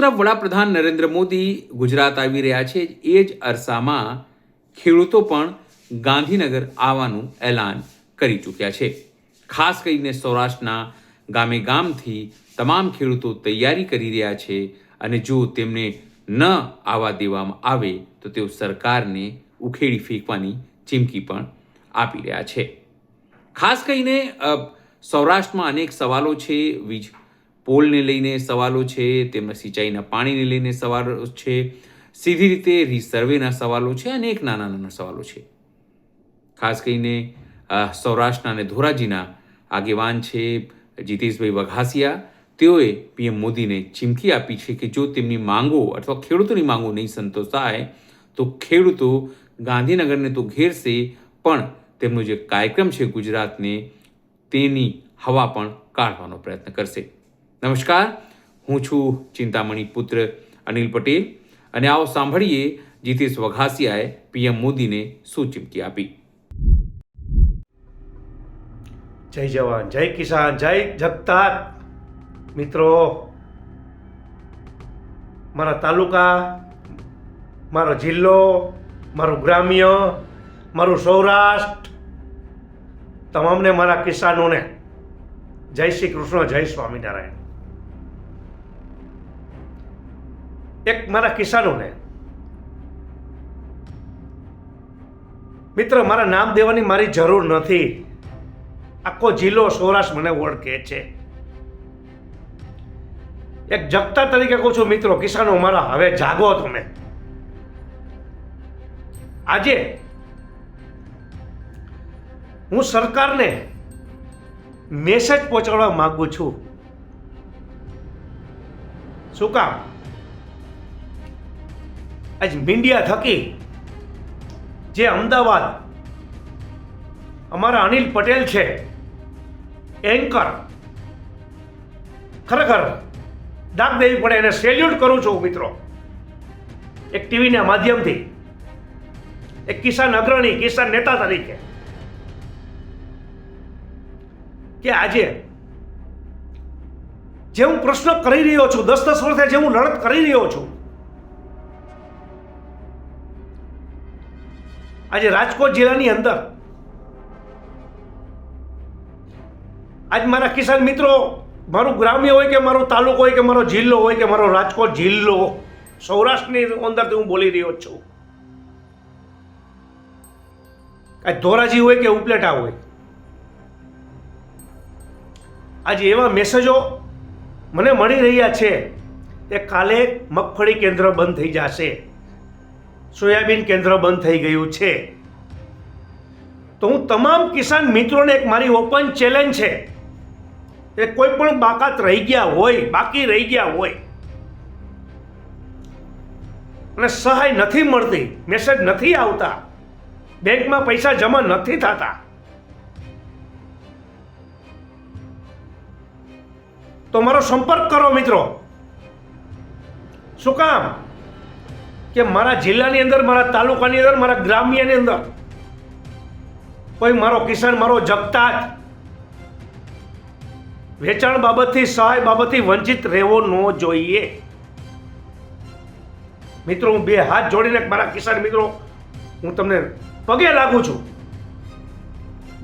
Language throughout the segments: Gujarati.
તરફ વડાપ્રધાન નરેન્દ્ર મોદી ગુજરાત આવી રહ્યા છે, એ જ અરસામાં ખેડૂતો પણ ગાંધીનગર આવવાનું એલાન કરી ચૂક્યા છે. ખાસ કરીને સૌરાષ્ટ્રના ગામે ગામથી તમામ ખેડૂતો તૈયારી કરી રહ્યા છે અને જો તેમને ન આવવા દેવામાં આવે, તો તેઓ સરકારને ઉખેડી ફેંકવાની ચીમકી પણ આપી રહ્યા છે. ખાસ કરીને સૌરાષ્ટ્રમાં અનેક સવાલો છે, વીજ પોલને લઈને સવાલો છે તેમના સિંચાઈના પાણીને લઈને સવાલો છે, સીધી રીતે રિસર્વેના સવાલો છે અને એક નાના નાના સવાલો છે. ખાસ કરીને સૌરાષ્ટ્રના અને ધોરાજીના આગેવાન છે જીતેશભાઈ વઘાસિયા. તેઓએ પીએમ મોદીને ચીમકી આપી છે કે જો તેમની માંગો અથવા ખેડૂતોની માંગો નહીં સંતોષાય, તો ખેડૂતો ગાંધીનગરને તો ઘેરશે, પણ તેમનો જે કાર્યક્રમ છે ગુજરાતને તેની હવા પણ કાઢવાનો પ્રયત્ન કરશે. નમસ્કાર, હું છું ચિંતામણી પુત્ર અનિલ પટેલ અને આવો સાંભળીએ જીતેશ વઘાસિયાએ પીએમ મોદીને શું ચીમકી આપી. જય જવાન, જય કિસાન, જય જગતાર. મિત્રો, મારા તાલુકા, મારો જિલ્લો, મારું ગ્રામ્ય, મારું સૌરાષ્ટ્ર, તમામને મારા કિસાનોને જય શ્રી કૃષ્ણ, જય સ્વામિનારાયણ. એક મારા કિસાનોને મિત્ર, મારા નામ દેવાની મારી જરૂર નથી. આખો જિલ્લો સૌરાષ્ટ્ર મને ઓળખે છે. એક જગતા તરીકે કહું છું, મિત્રો કિસાનો મારા હવે જાગો તમે. આજે હું સરકારને મેસેજ પહોંચાડવા માંગુ છું. શું કામ? આજ મીડિયા થકી જે અમદાવાદ અમારા અનિલ પટેલ છે એન્કર ખરેખર ડાક દેવી પડે એને સેલ્યુટ કરું છું મિત્રો. એક ટીવીના માધ્યમથી, એક કિસાન અગ્રણી, કિસાન નેતા તરીકે, કે આજે જે હું પ્રશ્ન કરી રહ્યો છું, દસ દસ વર્ષે જે હું લડત કરી રહ્યો છું આજે રાજકોટ જિલ્લાની અંદર આજ મારા કિસાન મિત્રો, મારું ગ્રામ્ય હોય કે મારો તાલુકો હોય કે મારો જિલ્લો હોય કે મારો રાજકોટ જિલ્લો, સૌરાષ્ટ્રની અંદરથી હું બોલી રહ્યો છું. કાંઈ ધોરાજી હોય કે ઉપલેટા હોય, આજે એવા મેસેજો મને મળી રહ્યા છે કે કાલે મગફળી કેન્દ્ર બંધ થઈ જશે. સોયાબીન કેન્દ્ર બંધ થઈ ગયું છે. તો હું તમામ કિસાન મિત્રોને એક મારી ઓપન ચેલેન્જ છે. એ કોઈ પણ બાકાત રહી ગયા હોય, બાકી રહી ગયા હોય, અને સહાય નથી મળતી મેસેજ નથી આવતા, બેંકમાં પૈસા જમા નથી થતા. તો મારો સંપર્ક કરો મિત્રો. શું કામ? કે મારા જિલ્લાની અંદર, મારા તાલુકાની અંદર, મારા ગ્રામ્યની અંદર કોઈ મારો કિસાન, મારો જગતાજ વેચાણ બાબતથી, સહાય બાબતથી વંચિત રહેવો ન જોઈએ. મિત્રો, હું બે હાથ જોડીને મારા કિસાન મિત્રો, હું તમને પગે લાગુ છું.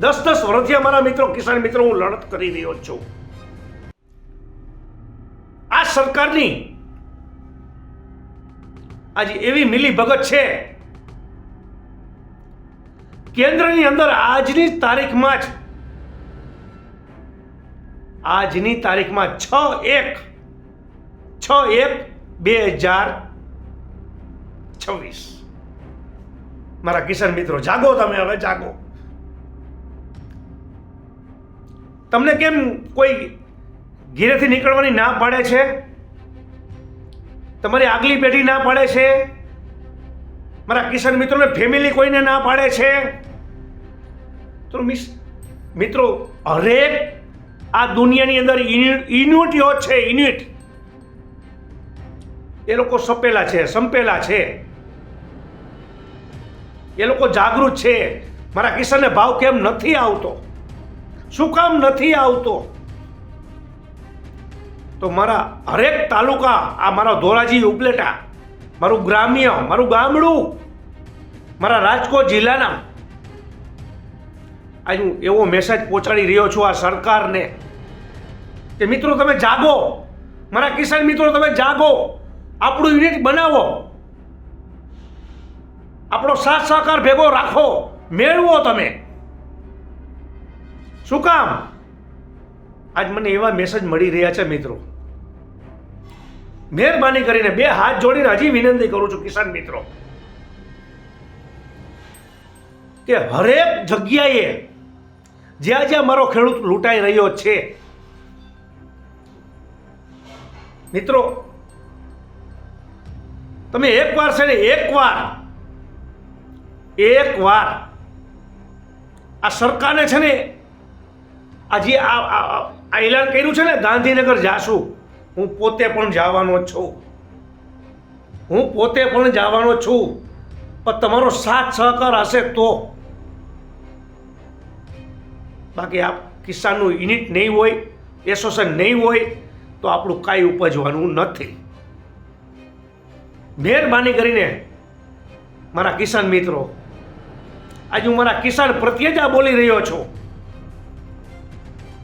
દસ દસ વર્ષથી મારા મિત્રો, કિસાન મિત્રો, હું લડત કરી રહ્યો છું. આ સરકારની આજે એવી મિલી ભગત છે. કેન્દ્રની અંદર આજની તારીખમાં જ, આજની તારીખમાં છ એક છ એક બે હજાર છવ્વીસ. મારા કિશન મિત્રો, જાગો તમે હવે, જાગો. તમને કેમ કોઈ ઘીરેથી નીકળવાની ના પાડે છે? તમારી આગલી પેઢી ના પાડે છે? મારા કિસાન મિત્રોને ફેમિલી કોઈને ના પાડે છે? તો મિસ, મિત્રો, હરેક આ દુનિયાની અંદર યુનિટીઓ છે યુનિટ એ લોકો સપેલા છે, સંપેલા છે. એ લોકો જાગૃત છે. મારા કિસાનને ભાવ કેમ નથી આવતો? શું કામ નથી આવતો? તો મારા હરેક તાલુકા, આ મારા ધોરાજી ઉપલેટા, મારું ગ્રામ્ય, મારું ગામડું, મારા રાજકોટ જિલ્લાના, આજ હું એવો મેસેજ પહોંચાડી રહ્યો છું આ સરકારને કે મિત્રો તમે જાગો, મારા કિસાન મિત્રો તમે જાગો, આપણું યુનિટ બનાવો, આપણો સાથ સહકાર ભેગો રાખો, મેળવો તમે. શું કામ? આજ મને એવા મેસેજ મળી રહ્યા છે મિત્રો. મહેરબાની કરીને બે હાથ જોડીને હજી વિનંતી કરું છું, કિસાન મિત્રો, કે હરેક જગ્યાએ જ્યાં જ્યાં મારો ખેડૂત લૂંટાઈ રહ્યો છે, મિત્રો, તમે એકવાર છે ને એકવાર એકવાર આ સરકારને છે ને આ જે આ એલાન કર્યું છે ને ગાંધીનગર જાશું હું પોતે પણ જવાનો છું. હું પોતે પણ જવાનો છું. પણ તમારો સાથ સહકાર હશે તો. બાકી આ કિસાનનું યુનિટ નહીં હોય એસોસિએશન નહીં હોય, તો આપણું કાંઈ ઉપજવાનું નથી. મહેરબાની કરીને મારા કિસાન મિત્રો, આજે હું મારા કિસાન પ્રત્યે જ આ બોલી રહ્યો છું.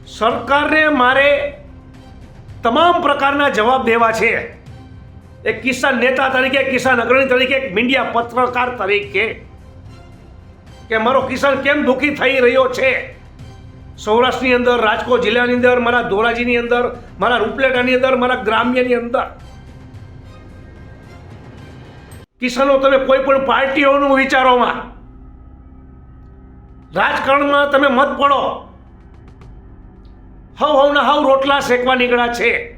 સરકારને મારે તમામ પ્રકારના જવાબ દેવા છે. એક કિસાન નેતા તરીકે કિસાન અગ્રણી તરીકે, એક મીડિયા પત્રકાર તરીકે. કે મારો કિસાન કેમ દુઃખી થઈ રહ્યો છે? સૌરાષ્ટ્રની અંદર, રાજકોટ જિલ્લાની અંદર, મારા ધોરાજીની અંદર, મારા રૂપલેટાની અંદર, મારા ગ્રામ્યની અંદર. કિસાનો તમે કોઈ પણ પાર્ટીઓનું વિચારોમાં. રાજકારણમાં તમે મત પડો. હવ હવના હવ રોટલા શેકવા નીકળ્યા છે.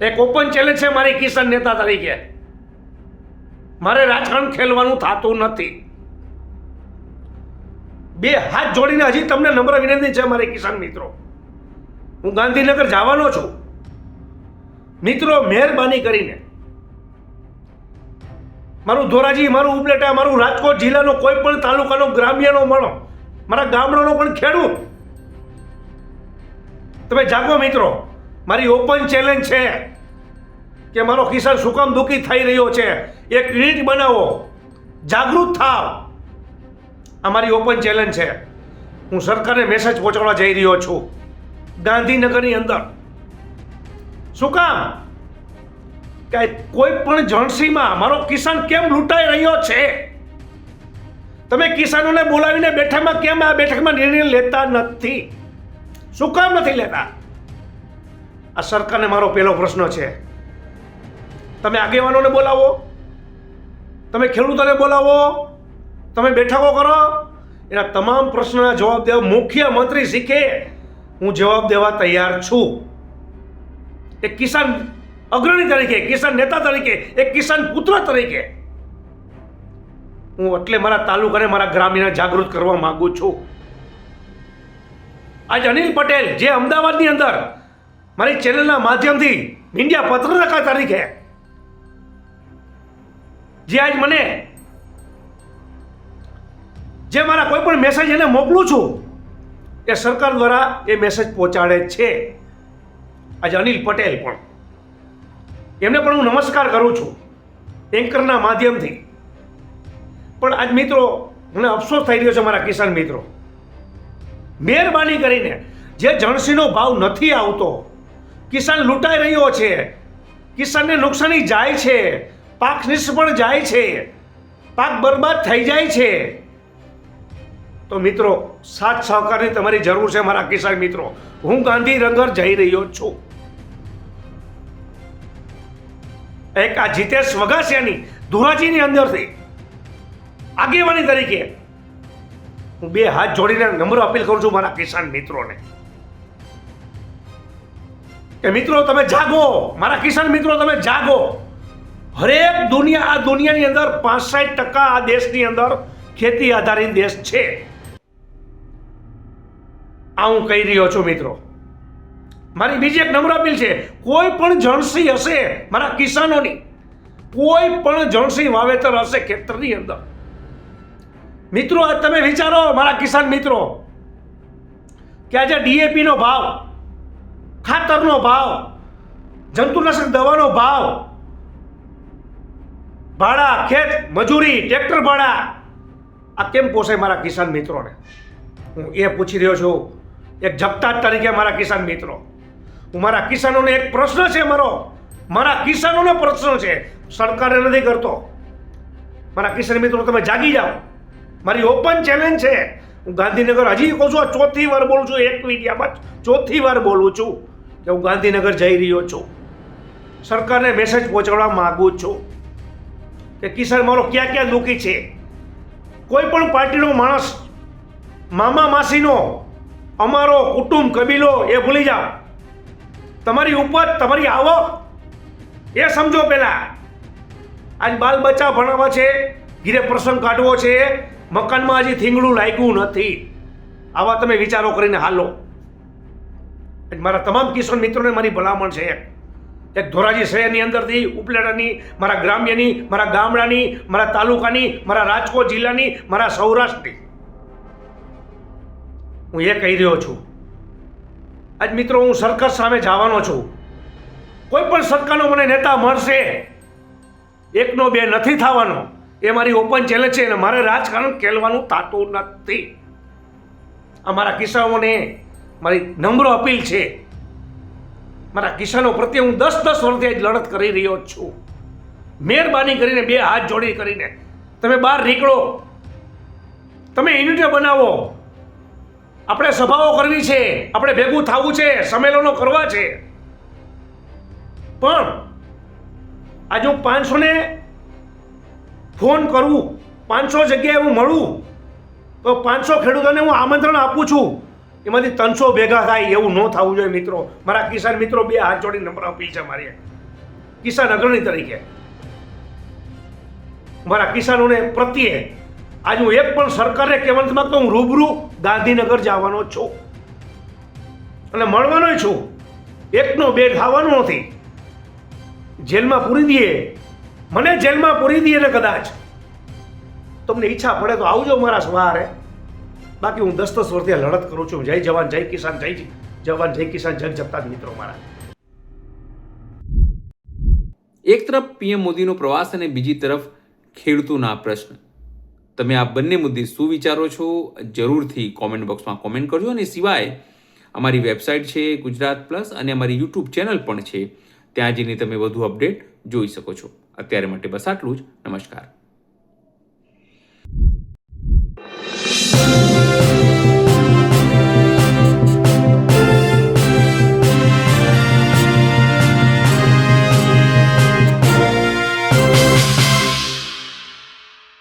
એક ઓપન ચેલેન્જ છે મારી કિસાન નેતા તરીકે. મારે રાજકારણ ખેલવાનું થતું નથી. બે હાથ જોડીને હજી તમને નમ્ર વિનંતી છે મારી કિસાન મિત્રો. હું ગાંધીનગર જવાનો છું. મિત્રો, મહેરબાની કરીને. મારું ધોરાજી, મારું ઉપલેટા, મારું રાજકોટ જિલ્લાનો કોઈ પણ તાલુકાનો ગ્રામ્યનો મળો મારા ગામડાનો પણ ખેડૂત તમે જાગો મિત્રો. મારી ઓપન ચેલેન્જ છે કે મારો કિસાન સુકમ દુઃખી થઈ રહ્યો છે. એક યુનિટ બનાવો. જાગૃત થાવ. આ મારી ઓપન ચેલેન્જ છે. હું સરકારને મેસેજ પહોંચાડવા જઈ રહ્યો છું. ગાંધીનગરની અંદર. શું કામ કે કોઈ પણ જણસીમાં મારો કિસાન કેમ લૂંટાઈ રહ્યો છે? તમે કિસાનોને બોલાવીને બેઠકમાં કેમ આ બેઠકમાં નિર્ણય લેતા નથી? શું કામ નથી લેતા? આ સરકારને મારો પહેલો પ્રશ્ન છે. તમે આગેવાનોને બોલાવો. તમે ખેડૂતોને બોલાવો. તમે બેઠકો કરો. એના તમામ પ્રશ્નના જવાબ દેવા મુખ્યમંત્રી શીખે. હું જવાબ દેવા તૈયાર છું. એક કિસાન અગ્રણી તરીકે, કિસાન નેતા તરીકે, એક કિસાન પુત્ર તરીકે હું એટલે મારા તાલુકાને, મારા ગ્રામીણ જાગૃત કરવા માગું છું. આજ અનિલ પટેલ જે અમદાવાદની અંદર મારી ચેનલના માધ્યમથી મીડિયા પત્રકાર તરીકે જે આજ મને જે મારા કોઈ પણ મેસેજ એને મોકલું છું, એ સરકાર દ્વારા એ મેસેજ પહોંચાડે છે. આજે અનિલ પટેલ પણ. એમને પણ હું નમસ્કાર કરું છું, એન્કરના માધ્યમથી. પણ આજ મિત્રો મને અફસોસ થઈ રહ્યો છે મારા કિસાન મિત્રો. મહેરબાની કરીને જે જણસીનો ભાવ નથી આવતો, કિસાન લૂંટાઈ રહ્યો છે, કિસાનને નુકસાની જાય છે, પાક નિષ્ફળ જાય છે, પાક બરબાદ થઈ જાય છે, તો મિત્રો સાથ સહકારની તમારી જરૂર છે મારા કિસાન મિત્રો. હું ગાંધીનગર જઈ રહ્યો છું. એક આ જીતેશ વઘાસિયાની ધોરાજીની અંદરથી આગેવાની તરીકે હું બે હાથ જોડીને નમ્ર અપીલ કરું છું મારા કિસાન મિત્રોને. કે મિત્રો, તમે જાગો. મારા કિસાન મિત્રો, તમે જાગો. હરેક દુનિયા, આ દુનિયાની અંદર પાસઠ ટકા આ દેશની અંદર ખેતી આધારિત દેશ છે. આ હું કહી રહ્યો છું મિત્રો. મારી બીજી એક નમ્ર અપીલ છે, કોઈ પણ જણસી હશે મારા કિસાનોની, કોઈ પણ જણસી વાવેતર હશે ખેતરની અંદર મિત્રો, આજ તમે વિચારો, મારા કિસાન મિત્રો, કે આજે ડીએપીનો ભાવ, ખાતરનો ભાવ, જંતુનાશક દવાનો ભાવ, ભાડા, ખેત, મજૂરી, ટ્રેક્ટર ભાડા, આ કેમ પોસાય મારા કિસાન મિત્રોને? હું એ પૂછી રહ્યો છું, એક જગતા તરીકે મારા કિસાન મિત્રો. હું મારા કિસાનોને એક પ્રશ્ન છે મારો. મારા કિસાનોનો પ્રશ્ન છે, સરકારે નથી કરતો. મારા કિસાન મિત્રો, તમે જાગી જાઓ. મારી ઓપન ચેલેન્જ છે. હું ગાંધીનગર હજી કહું છું ચોથી વાર બોલું છું, એક મીડિયામાં ચોથી વાર બોલું છું કે હું ગાંધીનગર જઈ રહ્યો છું. સરકારને મેસેજ પહોંચાડવા માગું છું કે કિસાન મારો ક્યાં ક્યાં દુઃખી છે? કોઈ પણ પાર્ટીનો માણસ, મામા માસીનો, અમારો કુટુંબ, કબીલો, એ ભૂલી જાઓ. તમારી ઉપજ, તમારી આવક, એ સમજો પહેલાં. આજ બાલ બચ્ચા ભણાવવા છે ઘીરે પ્રસંગ કાઢવો છે મકાનમાં હજી થીંગડું લાગ્યું નથી. આવા તમે વિચારો કરીને હાલો. મારા તમામ કિશોર મિત્રોને મારી ભલામણ છે એક ધોરાજી શહેરની અંદરથી, ઉપલેટાની, મારા ગ્રામ્યની, મારા ગામડાની, મારા તાલુકાની, મારા રાજકોટ જિલ્લાની, મારા સૌરાષ્ટ્રની. હું એ કહી રહ્યો છું. આજ મિત્રો હું સરકાર સામે જવાનો છું. કોઈ પણ સરકારનો મને નેતા મળશે, એકનો બે નથી થવાનો. એ મારી ઓપન ચેલેન્જ છે અને મારે રાજકારણ ખેલવાનું થતું નથી. અમારા કિસ્સાઓને મારી નમ્ર અપીલ છે. મારા કિસાનો પ્રત્યે હું દસ દસ વર્ષથી જ લડત કરી રહ્યો છું. મહેરબાની કરીને બે હાથ જોડી કરીને. તમે બહાર નીકળો. તમે યુનિટો બનાવો. આપણે સભાઓ કરવી છે. આપણે ભેગું થવું છે. સંમેલનો કરવા છે. પણ આજે હું પાંચસો ને ફોન કરું, પાંચસો જગ્યાએ હું મળું, તો પાંચસો ખેડૂતોને હું આમંત્રણ આપું છું. એમાંથી ત્રણસો ભેગા થાય એવું ન થવું જોઈએ મિત્રો. મારા કિસાન મિત્રો બે હાથ જોડી નંબર આપી છે મારી કિસાન અગ્રણી તરીકે. મારા કિસાનોને પ્રત્યે આજે હું એક પણ સરકારને કહેવા નથી માંગતો હું રૂબરૂ ગાંધીનગર જવાનો છું. અને મળવાનો છું. એકનો બે ખાવાનો નથી. જેલમાં પૂરી દઈએ. મને જેલમાં પૂરી દઈએ ને કદાચ. તમને ઈચ્છા પડે તો આવજો મારા સવારે. બાકી હું દસ દસ વર્ષથી લડત કરું છું. જય જવાન, જય કિસાન, જય જવાન, જય કિસાન, જગ જપતા મિત્રો મારા. એક તરફ પીએમ મોદીનો પ્રવાસ અને બીજી તરફ ખેડૂતોના પ્રશ્ન. તમે આ બંને મુદ્દે શું વિચારો છો? જરૂરથી કોમેન્ટ બોક્સમાં કોમેન્ટ કરજો અને સિવાય અમારી વેબસાઇટ છે ગુજરાત પ્લસ અને અમારી યુટ્યુબ ચેનલ પણ છે. ત્યાં જઈને તમે વધુ અપડેટ જોઈ શકો છો. અત્યારે માટે બસ આટલું જ. નમસ્કાર.